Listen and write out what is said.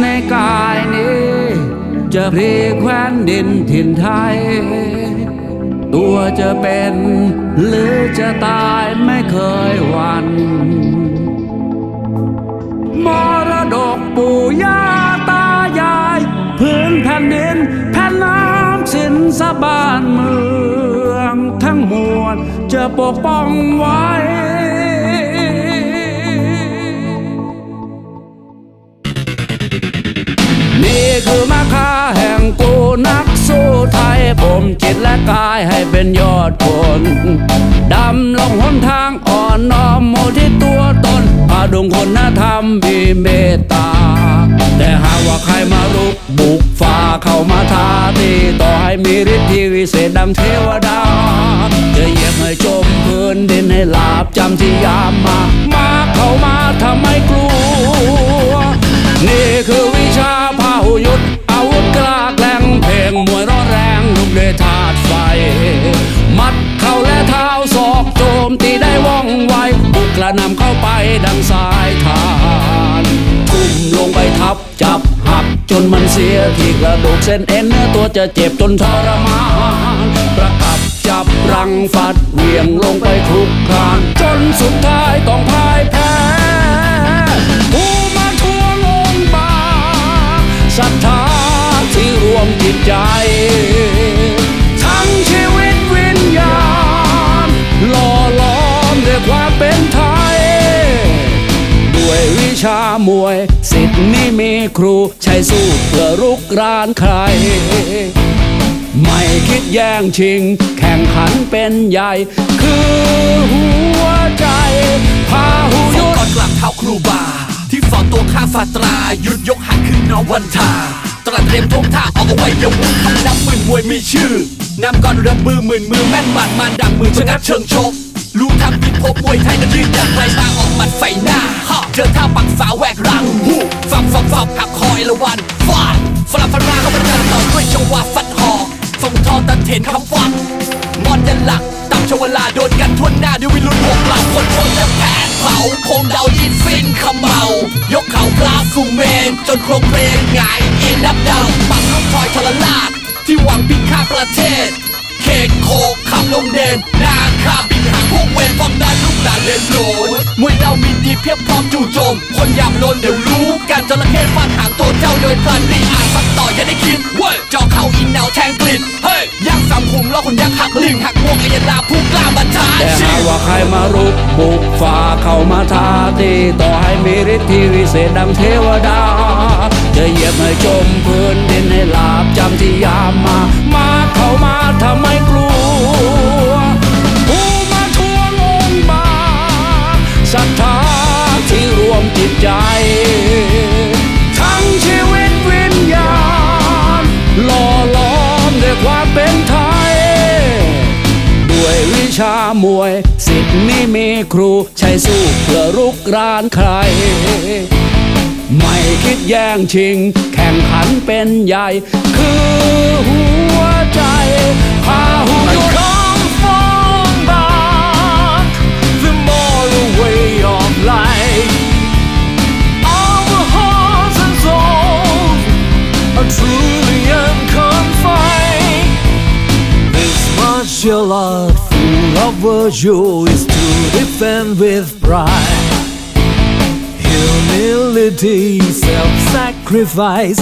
ในกายนี้ จะพลีแคว้นดินถิ่นไทย ตัวจะเป็นหรือจะตายไม่เคยหวันมรดกปู่ย่าตายาย พื้นแผ่นดินแผ่นน้ำสินสะบานเมือง ทั้งมวลจะปกป้องไว้ มจิตและกายให้เป็นยอดคนดำลงหนทางอ่อนน้อมโมที่ตัวตนพาดวงคนธรรมมีเมตตา แต่หากว่าใครมารุกบุกฝ่าเข้ามาทาตีต่อให้มีฤทธิ์ที่วิเศษดังเทวดา จะเหยียบให้จมพื้นดินให้ลาบจำที่ยามมามา ธาตุไฟ มัดเข่าและเท้าศอกโจมตีได้ว่องไวบุกกระนำเข้าไปดังสายทานทุ่มลงไปทับจับหักจนมันเสียที่กระดูกเส้นเอ็นเนื้อตัวจะเจ็บจนทรมานประกับจับรังฟัดเหวี่ยงลงไปคลุกคลานจนสุดท้ายต้องพ่ายแพ้ผู้มาทวงองค์บาศรัทธาที่รวมจิตใจ ชามวย สิทธิ์นี่มีครูใช้สู้เพื่อรุกรานใคร ไม่คิดแย่งชิง แข่งขันเป็นใหญ่ คือหัวใจ พาหุฟอยุดก่อนกลับเท้าครูบา ที่ฟอนตัวข้างฟาตรายุดยกหักขึ้นนอวันทาตระเตรียมทงท่าออกเอาไว้ยาวุธคำนับหมื่นมวยมีชื่อนำก่อนเรือมือหมื่นมือแม่นบาดมันดังมือชนะเชิงชกรู้ทำพิภพมวยไทยนั้นยืนอย่างไร วันฟาดฟลาฟราเข้ามาเดินต่อด้วยจังหวะฟัดหอกฟงทอตันเทนคำฟัดมอนยันหลักตามชวลาโดนกันทวนหน้าด้วยวิรุณหกหลักคนคนและแผนเผาคงเดายินฟินขมเมายกเข่ากราฟสู่เมน จนโครงเพลงหงายอินนับดาวปักลูกทอยทรลาดที่หวังพิฆาประเทศเขตโคกคำลงเด่นนาข้าบินหางพวกเวรป้อมด้านลูกหลานเลนโหลนมวยเรามีดีเพียบพร้อมจู่โจม คนยามโลนเดี๋ยว จระเข้ฟาดหางตัวเจ้าโดยพลันรีอาจสักต่ออย่าได้คิดเว้ยจาะเข้าอินแนวแทงกลิ่นเฮ้ยยักษ์สามขุมล้อคนยักษ์หักลิงหักพวกไอายลาผู้กล้าบัญชาแต่หาว่าใครมารุกบุกฝ่าเข้ามาทาตีต่อให้มีฤทธิ์ที่วิเศษดังเทวดา จะเหยียบให้จมพื้นดินให้ลาบจำที่ วิชามวยสิทธิ์นี่มีครูใช้สู้เพื่อรุกรานใคร ไม่คิดแย่งชิง แข่งขันเป็นใหญ่ คือหัวใจพาหุยุด Come from Our you is to defend with pride. Humility, self-sacrifice.